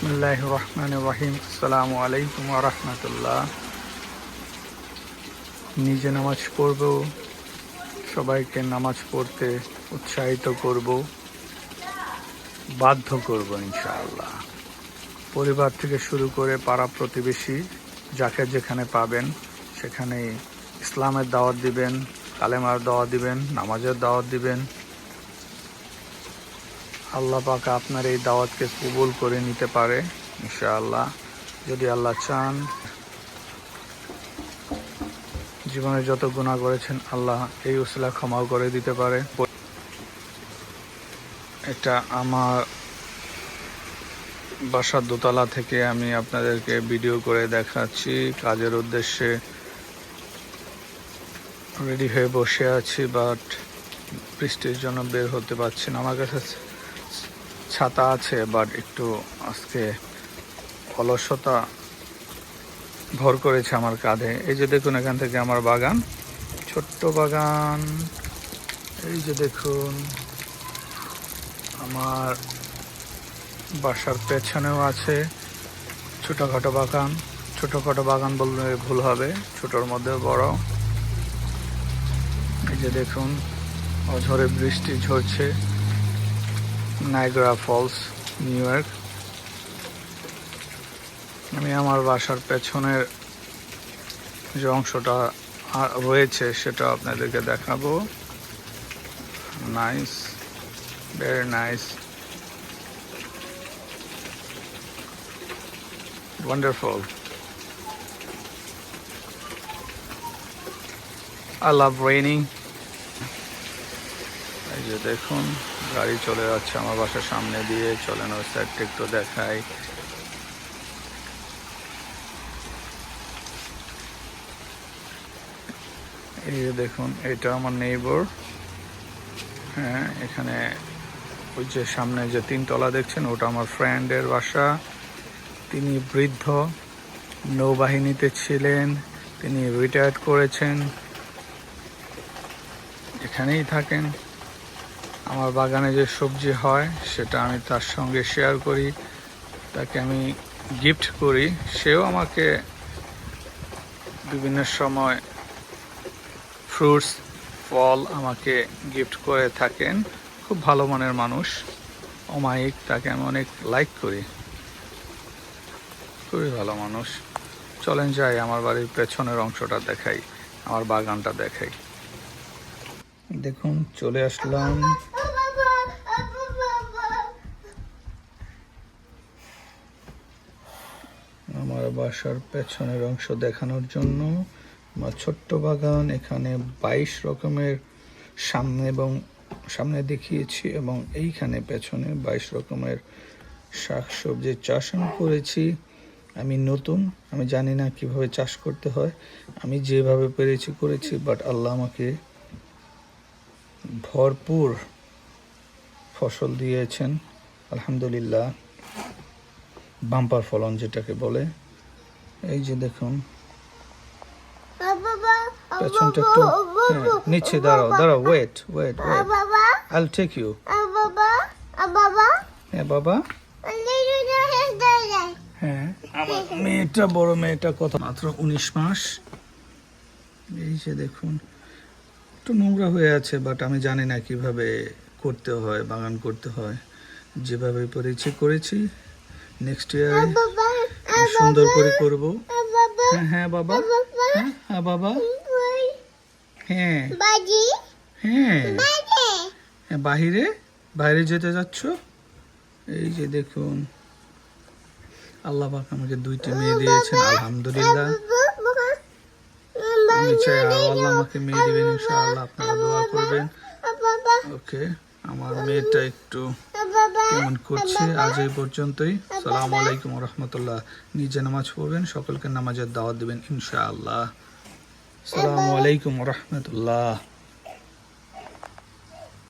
বিসমুল্লাহ রহমান রহিম আসসালামু আলাইকুম রহমতুল্লাহ। নিজে নামাজ পড়ব, সবাইকে নামাজ পড়তে উৎসাহিত করব, বাধ্য করব ইনশাআল্লাহ। পরিবার থেকে শুরু করে পাড়া প্রতিবেশী যাকে যেখানে পাবেন, সেখানে ইসলামের দাওয়াত দিবেন, কালেমার দাওয়াত দিবেন, নামাজের দাওয়াত দিবেন আল্লাহ পাক আপনার এই দাওয়াতকে কবুল করে নিতে পারে, ইনশাআল্লাহ। যদি আল্লাহ চান জীবনে যত গুণা করেছেন, আল্লাহ এই উসিলা ক্ষমাও করে দিতে পারে। এটা আমার বাসার দোতলা থেকে আমি আপনাদেরকে ভিডিও করে দেখাচ্ছি। কাজের উদ্দেশ্যে রেডি হয়ে বসে আছি বাট বৃষ্টির জন্য বের হতে পারছি না। আমার কাছে ছাতা আছে বাট একটু আজকে অলসতা ভর করেছে আমার কাঁধে। এই যে দেখুন এখান থেকে আমার বাগান, ছোট্ট বাগান। এই যে দেখুন, আমার বাসার পেছনেও আছে ছোটোখাটো বাগান। ছোটোখাটো বাগান বললে ভুল হবে, ছোটোর মধ্যে বড়। এই যে দেখুন, অঝরে বৃষ্টি ঝরছে। নাইগ্রা ফলস নিউ ইয়র্ক আমি আমার বাসার পেছনের যে অংশটা রয়েছে সেটা আপনাদেরকে দেখাবো। Nice very nice wonderful I love raining. এই যে দেখুন। গাড়ি চলে যাচ্ছে আমার বাসার সামনে দিয়ে, চলেন ওই সাইডটা একটু দেখাই। এই দেখুন, এটা আমার নেইবর হ্যাঁ এখানে ওই যে সামনে যে তিনতলা দেখছেন, ওটা আমার ফ্রেন্ডের বাসা। তিনি বৃদ্ধ, নৌবাহিনীতে ছিলেন, তিনি রিটায়ার্ড করেছেন। এখানেই থাকেন। আমার বাগানে যে সবজি হয়, সেটা আমি তার সঙ্গে শেয়ার করি। তাকে আমি গিফট করি। সেও আমাকে বিভিন্ন সময় ফ্রুটস ফল আমাকে গিফট করে থাকেন। খুব ভালো মনের মানুষ। অমায়িক, তাকে আমি অনেক লাইক করি। খুবই ভালো মানুষ। চলেন যাই, আমার বাড়ির পেছনের অংশটা দেখাই, আমার বাগানটা দেখাই। দেখুন, চলে আসলাম। আমার বাসার পেছনের অংশ দেখানোর জন্য। আমার ছোট্ট বাগান, এখানে বাইশ রকমের সামনে এবং সামনে দেখিয়েছি এবং এইখানে পেছনে বাইশ রকমের শাকসবজির চাষ আমি করেছি। আমি নতুন, আমি জানি না কীভাবে চাষ করতে হয়। আমি যেভাবে পেরেছি করেছি বাট আল্লাহ আমাকে ভরপুর ফসল দিয়েছেন আলহামদুলিল্লাহ। বাম্পার ফলন যেটাকে বলে। এই যে দেখুন। পেছনটা একটু হ্যাঁ, নিচে দাঁড়াও দাঁড়াও wait wait wait I'll take you হ্যাঁ বাবা। হ্যাঁ। আমার মেয়েটা বড় মেয়েটা কত? মাত্র উনিশ মাস। এই যে দেখুন। একটু নোংরা হয়ে আছে বাট আমি জানি না কীভাবে করতে হয়, বাগান করতে হয়। যেভাবে পেরেছি করেছি নেক্সট ইয়ারে সুন্দর করে করব। হ্যাঁ হ্যাঁ বাবা। হ্যাঁ হ্যাঁ বাবা। হ্যাঁ। হ্যাঁ। হ্যাঁ বাহিরে? বাইরে যেতে যাচ্ছ? এই যে দেখুন, আল্লাহ পাক আমাকে দুইটি মেয়ে দিয়েছেন, আলহামদুলিল্লাহ। আমি আল্লাহ আমাকে মেয়ে দিবেন ইনশাআল্লাহ আপনারা দোয়া করবেন। ওকে আমার মেয়েটা একটু কেমন করছে আজ এই পর্যন্তই। সালাম আলাইকুম রহমতুল্লাহ। নিজে নামাজ পড়বেন সকলকে নামাজের দাওয়াত দিবেন ইনশাআল্লাহ। সালামু আলাইকুম রহমতুল্লাহ।